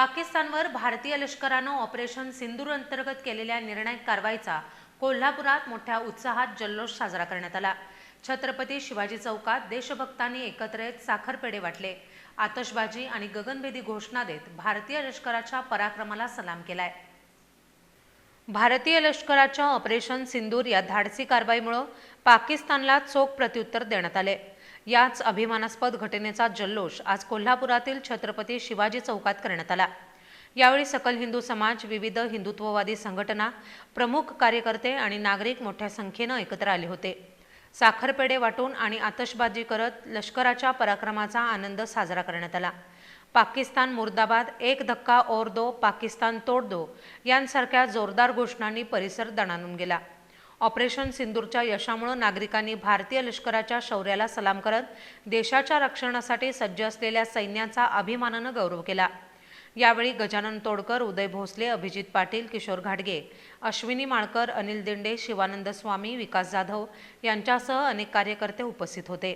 पाकिस्तानवर भारतीय लष्करानं ऑपरेशन सिंदूर अंतर्गत केलेल्या निर्णायक कारवाईचा कोल्हापुरात मोठ्या उत्साहात जल्लोष साजरा करण्यात आला. छत्रपती शिवाजी चौकात देशभक्तांनी एकत्र येत साखरपेढे वाटले. आतषबाजी आणि गगनभेदी घोषणा देत भारतीय लष्कराच्या पराक्रमाला सलाम केलाय. भारतीय लष्कराच्या ऑपरेशन सिंदूर या धाडसी कारवाईमुळं पाकिस्तानला चोख प्रत्युत्तर देण्यात आले. याच अभिमानास्पद घटनेचा जल्लोष आज कोल्हापुरातील छत्रपती शिवाजी चौकात करण्यात आला. यावेळी सकल हिंदू समाज विविध हिंदुत्ववादी संघटना प्रमुख कार्यकर्ते आणि नागरिक मोठ्या संख्येनं एकत्र आले होते. साखरपेढे वाटून आणि आतषबाजी करत लष्कराच्या पराक्रमाचा आनंद साजरा करण्यात आला. पाकिस्तान मुर्दाबाद एक धक्का और दो पाकिस्तान तोड दो यांसारख्या जोरदार घोषणांनी परिसर दणाणून गेला. ऑपरेशन सिंदूरच्या यशामुळे नागरिकांनी भारतीय लष्कराच्या शौर्याला सलाम करत देशाच्या रक्षणासाठी सज्ज असलेल्या सैन्याचा अभिमानानं गौरव केला. यावेळी गजानन तोडकर उदय भोसले अभिजित पाटील किशोर घाटगे अश्विनी माळकर अनिल दिंडे शिवानंद स्वामी विकास जाधव यांच्यासह अनेक कार्यकर्ते उपस्थित होते.